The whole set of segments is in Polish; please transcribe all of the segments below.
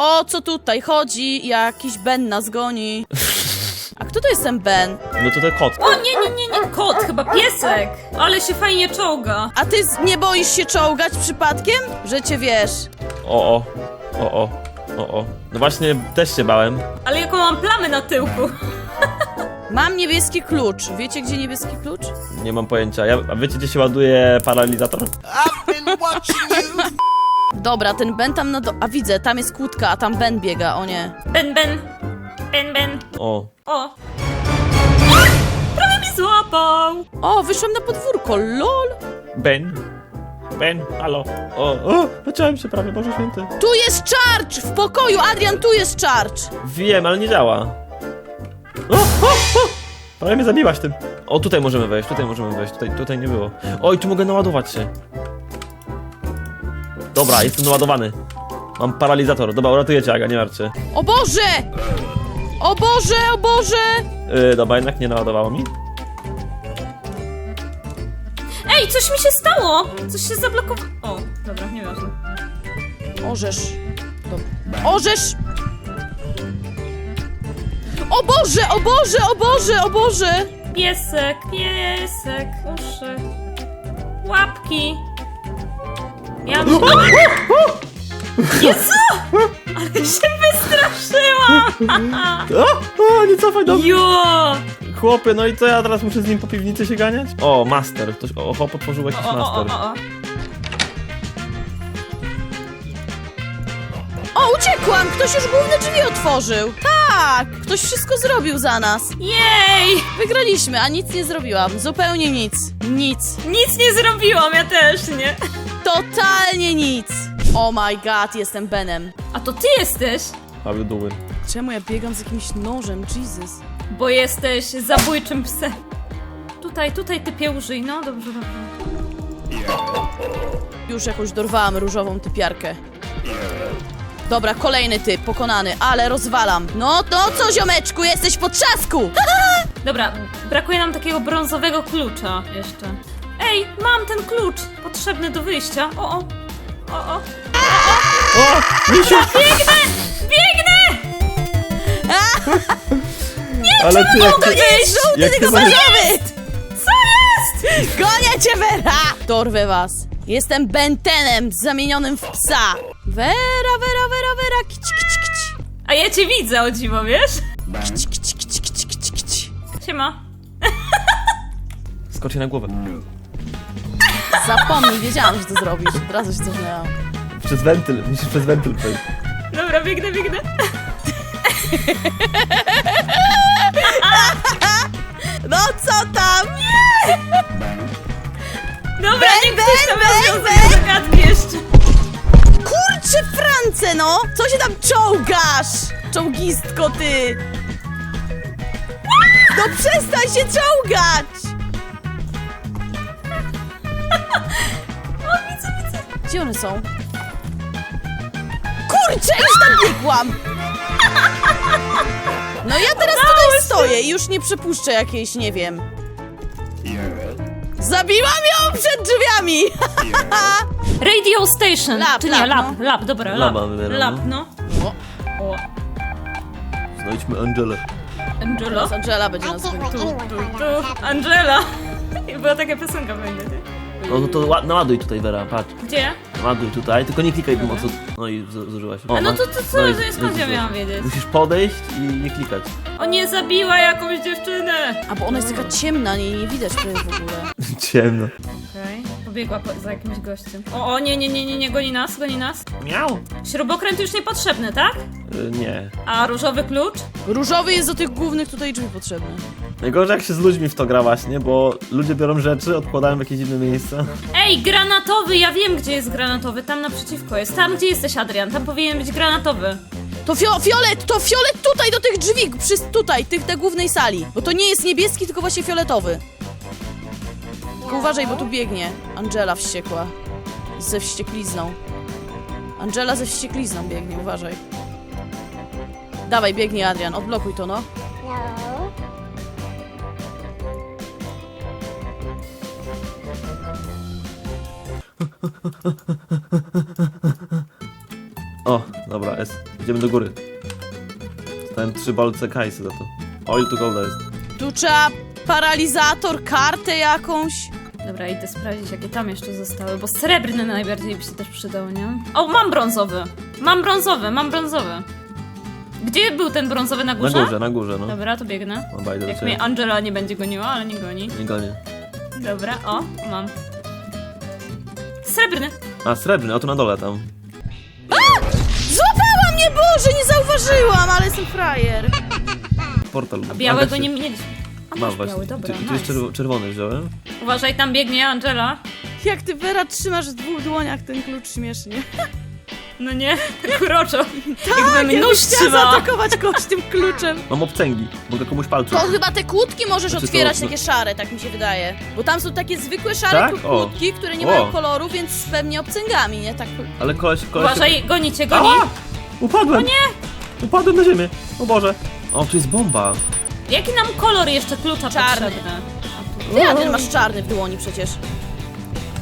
O co tutaj chodzi? Jakiś Ben nas goni. A kto to jest ten Ben? No to ten kot. O nie, nie, nie, nie, kot, chyba piesek. Ale się fajnie czołga. A ty z- nie boisz się czołgać przypadkiem? Że cię wiesz. O, o, o, o, o, o. No właśnie, też się bałem. Ale jaką mam plamę na tyłku. Mam niebieski klucz. Wiecie, gdzie niebieski klucz? Nie mam pojęcia. Ja, a wiecie, gdzie się ładuje paralizator? Dobra, ten Ben tam na do... A widzę, tam jest kłódka, a tam Ben biega, o nie. Ben, ben. Ben, ben. O. O. Prawie mi złapał. O, wyszłam na podwórko, lol. Ben. Ben, halo. O, o, zacząłem się prawie, Boże Święty. Tu jest charge! W pokoju, Adrian, tu jest charge! Wiem, ale nie działa. O, o, o! Prawie mnie zabiłaś tym. O, tutaj możemy wejść, tutaj możemy wejść, tutaj, tutaj nie było. Oj, tu mogę naładować się. Dobra, jestem naładowany. Mam paralizator. Dobra, uratuję cię, Aga, nie martw. O Boże! O Boże, o Boże! Yy, dobra, jednak nie naładowało mi. Ej, coś mi się stało. Coś się zablokowało. O, dobra, nieważne. Orzesz. Dobra. Orzesz! O Boże, o Boże, o Boże, o Boże! Piesek, piesek, uszy. Łapki. Ja... Jezu! Ale się wystraszyłam! O, o, nie cofaj do mnie. Jo! Chłopie, no i co, ja teraz muszę z nim po piwnicy się ganiać? O, master. Ktoś, o, hop, otworzył jakiś O, o, o, master. o, o. O, uciekłam! Ktoś już główne drzwi otworzył! Tak! Ktoś wszystko zrobił za nas. Jej! Wygraliśmy, a nic nie zrobiłam. Zupełnie nic. Nic. Nic nie zrobiłam, ja też nie. Totalnie nic. Oh my god, jestem Benem. A to ty jesteś, you doing? Czemu ja biegam z jakimś nożem? Jesus. bo jesteś zabójczym psem. Tutaj, tutaj typie użyj, no dobrze, dobrze. Już jakąś dorwałam różową typiarkę. Dobra, kolejny typ, pokonany, ale rozwalam. No to co, ziomeczku, jesteś w potrzasku! Dobra, brakuje nam takiego brązowego klucza jeszcze. Ej, mam ten klucz potrzebny do wyjścia. O, o, o, o. O, misiu! Biegnę! Ale ty jak To ty, nie jest żółty, jak ty tylko będziesz-! Co jest? Gonię cię, Vera! Dorwę was. Jestem Bentenem zamienionym w psa. Vera, Vera, Vera, Vera, kić, kić, kić. A ja cię widzę, o dziwo, wiesz? Kić, kić, kić, kić, kić, kić. Siema. Na głowę. Zapomnij, wiedziałam, że to zrobisz. Od razu się cofnęłam. Przez wentyl, musisz przez wentyl przejść. Dobra, biegnę, biegnę. No co tam? Dobra, Ben, niech ktoś tam rozwiąże ben, te zagadki jeszcze. Kurczę, France, no! Co się tam czołgasz? Czołgistko, ty! No przestań się czołgać! O, widzę, widzę. Gdzie one są? Kurczę, już tam biegłam! No ja teraz tutaj stoję i już nie przepuszczę jakiejś, nie wiem. Zabiłam ją przed drzwiami! Radio Station. Lab, Czy nie, lab, lab, lab, dobra, lab. Laba Lab, no. no. O, O, Znajdźmy Angelę. Angela. teraz Angela będzie nas Tu, tu. tu, Angela. I była taka piosenka będzie, nie? No, no to ła- naładuj tutaj, Vera, patrz. Gdzie? Naładuj tutaj, tylko nie klikaj pomocy. No i z- zużyłaś. O, A no to, to co, i- no i skąd ja zużyłaś. miałam wiedzieć? Musisz podejść i nie klikać. O nie, zabiła jakąś dziewczynę! A bo ona jest taka ciemna, nie, nie widać prawie w ogóle. Ciemno. Okej, pobiegła po, za jakimś gościem. O, o, nie, nie, nie, nie, nie, goni nas, goni nas. Miał. Śrubokręt już niepotrzebny, tak? Y, nie. A różowy klucz? Różowy jest do tych głównych tutaj drzwi potrzebny. Najgorzej jak się z ludźmi w to gra właśnie, bo ludzie biorą rzeczy, odkładają w jakieś inne miejsca. Ej, granatowy, ja wiem gdzie jest granatowy, tam naprzeciwko jest. Tam gdzie jesteś, Adrian, tam powinien być granatowy. To fio fiolet, to fiolet tutaj do tych drzwi, przy, tutaj, tych tej głównej sali. Bo to nie jest niebieski, tylko właśnie fioletowy. Tylko uważaj, bo tu biegnie. Angela wściekła. Ze wścieklizną. Angela ze wścieklizną biegnie, uważaj. Dawaj, biegnie Adrian, odblokuj to, no. O, dobra, jest. Idziemy do góry. Dostałem trzy bolce kajsy za to. Oil to golda jest. Tu trzeba paralizator, kartę jakąś. Dobra, idę sprawdzić, jakie tam jeszcze zostały, bo srebrny najbardziej by się też przydał, nie? O, mam brązowy! Mam brązowy, mam brązowy. Gdzie był ten brązowy na Na górze? górze, na górze, no. Dobra, to biegnę. Dobra, idę do Jak ciebie. mnie Angela nie będzie goniła, ale nie goni. Nie gonię. Dobra, o, mam. Srebrny! A, srebrny, a tu na dole tam. Złapała mnie, Boże, nie zauważyłam, ale jestem frajer. Portal. A białego nie mieliśmy. A masz właśnie. biały, dobra, tu, tu jest nice. czerw czerwony wziąłem. Uważaj, tam biegnie Angela. Jak ty, Vera, trzymasz w dwóch dłoniach ten klucz śmiesznie. No nie, kuroczo. Jakbym Jakbyś nóż chciała trzymała. zaatakować kogoś tym kluczem. Mam obcęgi. Mogę komuś palce. To chyba te kłódki możesz Znaczy to- otwierać, no- takie szare, tak mi się wydaje. Bo tam są takie zwykłe szare Tak? O. kłódki, które nie O. mają koloru, więc pewnie obcęgami, nie? Tak. Ale koleś, koleś... Uważaj, goni cię, goni. Ała! Upadłem! O nie! Upadłem na ziemię. O Boże. O, tu jest bomba. Jaki nam kolor jeszcze klucza Czarny. potrzebny? Ty, Adrian, masz czarny w dłoni przecież.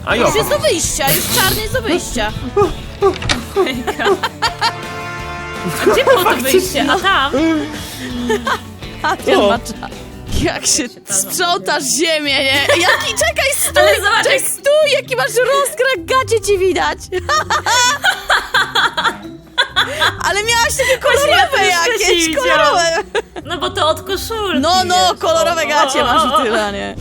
A jo. Już jest do wyjścia, już czarny jest do wyjścia. A gdzie było to wyjście? A tam? O. ma czar. Jak się tam sprzątasz ziemię, nie? Jaki, czekaj, stój! Ale zobacz, Czekaj, jak- stój! Jaki masz rozkrak, gacie ci widać! Ale miałaś takie kolorowe ja też jakieś, kolorowe! No bo to od koszulki. No, no, wiesz. kolorowe O, gacie o, masz o, i tyle, nie?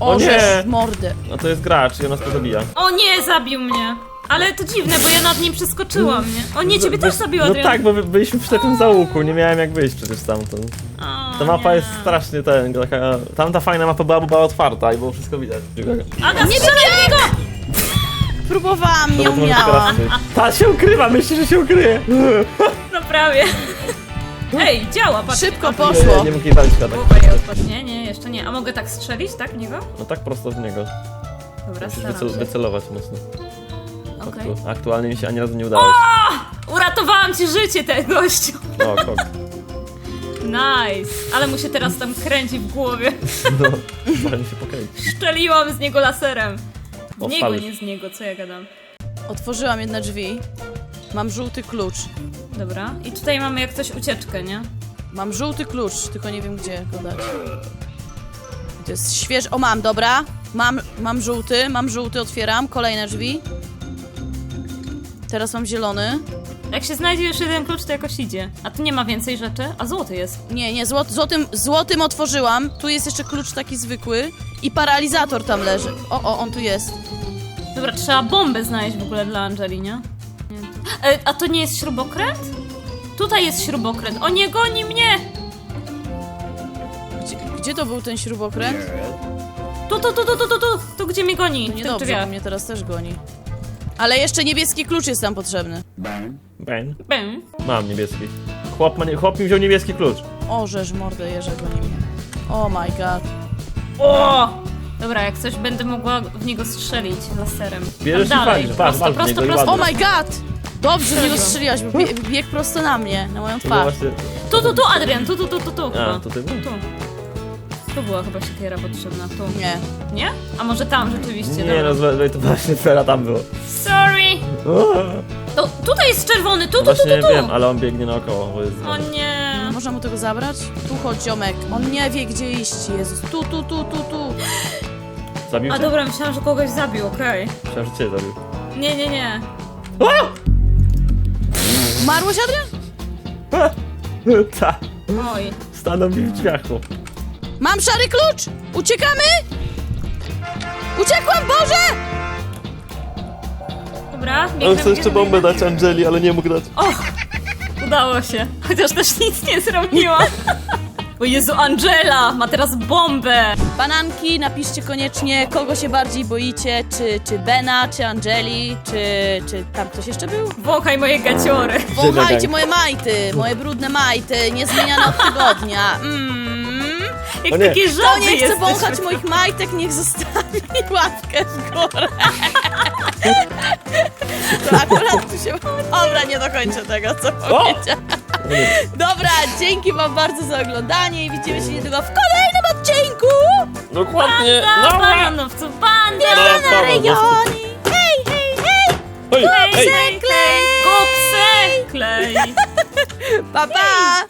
O O, nie! żeż mordę. No to jest gracz i ona to zabija. O nie, zabił mnie. Ale to dziwne, bo ja nad nim przeskoczyłam, nie? O nie, ciebie też zabił No Adrian. tak, bo by- byliśmy przy takim załuku, nie miałem jak wyjść przecież stamtąd. O, Ta mapa nie. jest strasznie ten, taka... Tamta fajna mapa była, bo była otwarta i było wszystko widać. Aga, nie strzelaj w niego! Próbowałam, nie teraz umiałam. ty. Ta się ukrywa, myślę, że się ukryje. No prawie. Ej, działa, patrz. Szybko Nie, poszło. nie mógł jej walić tak. Głowa jej odpadł. Nie, nie, jeszcze nie. A mogę tak strzelić, tak, w niego? No tak prosto w niego. Dobra, Musisz staram wycel się. wycelować mocno. Okej. Aktu- Aktualnie mi się ani razu nie udało. Uratowałam ci życie, ten gościu. O, kok. Nice. Ale mu się teraz tam kręci w głowie. No, może mi się pokręcić. Szczeliłam z niego laserem. O, niego, nie z niego, co ja gadam. Otworzyłam jedne drzwi. Mam żółty klucz. Dobra. I tutaj mamy jak coś ucieczkę, nie? Mam żółty klucz, tylko nie wiem gdzie go dać. To jest świeży. O, mam, dobra. Mam, mam żółty, mam żółty, otwieram. Kolejne drzwi. Teraz mam zielony. Jak się znajdzie jeszcze jeden klucz, to jakoś idzie. A tu nie ma więcej rzeczy? A złoty jest. Nie, nie, złot, złotym, złotym otworzyłam. Tu jest jeszcze klucz taki zwykły. I paralizator tam leży. O, o, on tu jest. Dobra, trzeba bombę znaleźć w ogóle dla Angeli, nie? nie. E, a to nie jest śrubokręt? Tutaj jest śrubokręt. O nie goni mnie! Gdzie, gdzie to był ten śrubokręt? Tu, tu, tu, tu, tu, tu, tu, tu gdzie mnie goni. W tych Niedobrze, bo drzwiach. mnie teraz też goni. Ale jeszcze niebieski klucz jest tam potrzebny. Ben. Bum. Mam niebieski. Chłop, ma nie, chłop mi wziął niebieski klucz. O, żeż mordę jeże goni mnie. Oh my god. O! Dobra, jak coś będę mogła w niego strzelić laserem. Bierzesz Tam i dalej. walisz, patrz, prosto, w prosto, niego i prosto. Oh ładnie. my god! Dobrze w niego strzeliłaś, bo bie, biegł prosto na mnie, na moją To było twarz. właśnie... Tu, tu, tu, Adrian, tu, tu, tu, tu, tu. A, chyba. to ty? Tu. Tu była chyba siekiera potrzebna, tu. Nie. Nie? A może tam rzeczywiście, Nie dobra. no, zle- to właśnie Fera tam było. Sorry! To, tutaj jest czerwony, tu, tu, tu, Właśnie tu, tu. wiem, ale on biegnie naokoło, bo jest... O nie. Można mu tego zabrać? Tu chodź, ziomek. On nie wie, gdzie iść, Jezus. Tu, tu, tu, tu, tu. Zabił A cię? dobra, myślałam, że kogoś zabił, okej. Myślałem, że cię zabił. Nie, nie, nie. Umarłeś, Adrian? Ta, Oj. stanął mi w drzwiach, chłop. Mam szary klucz! Uciekamy? Uciekłam, Boże! Dobra, biegnę, On chce jeszcze biegnę, bombę biegnę. dać Angeli, ale nie mógł dać. O! Udało się. Chociaż też nic nie zrobiła. O Jezu, Angela ma teraz bombę! Bananki, napiszcie koniecznie, kogo się bardziej boicie, czy, czy Bena, czy Angeli, czy, czy tam ktoś jeszcze był? Wąchaj moje gaciory. Wąchajcie moje majty, moje brudne majty, niezmieniane od tygodnia. Mm. Jak O nie. takie Kto nie chce wąchać moich majtek, niech zostawi łapkę w górę. To akurat tu się... Dobra, nie dokończę tego, co powiedziałam. Dobra, dzięki wam bardzo za oglądanie i widzimy się niedługo w kolejnym odcinku! Dokładnie. Banda bajonowców, banda! No, Na rejoni! Hej, hej, hej! Hej, hej. Hej, Kopsy! klej. Pa, pa!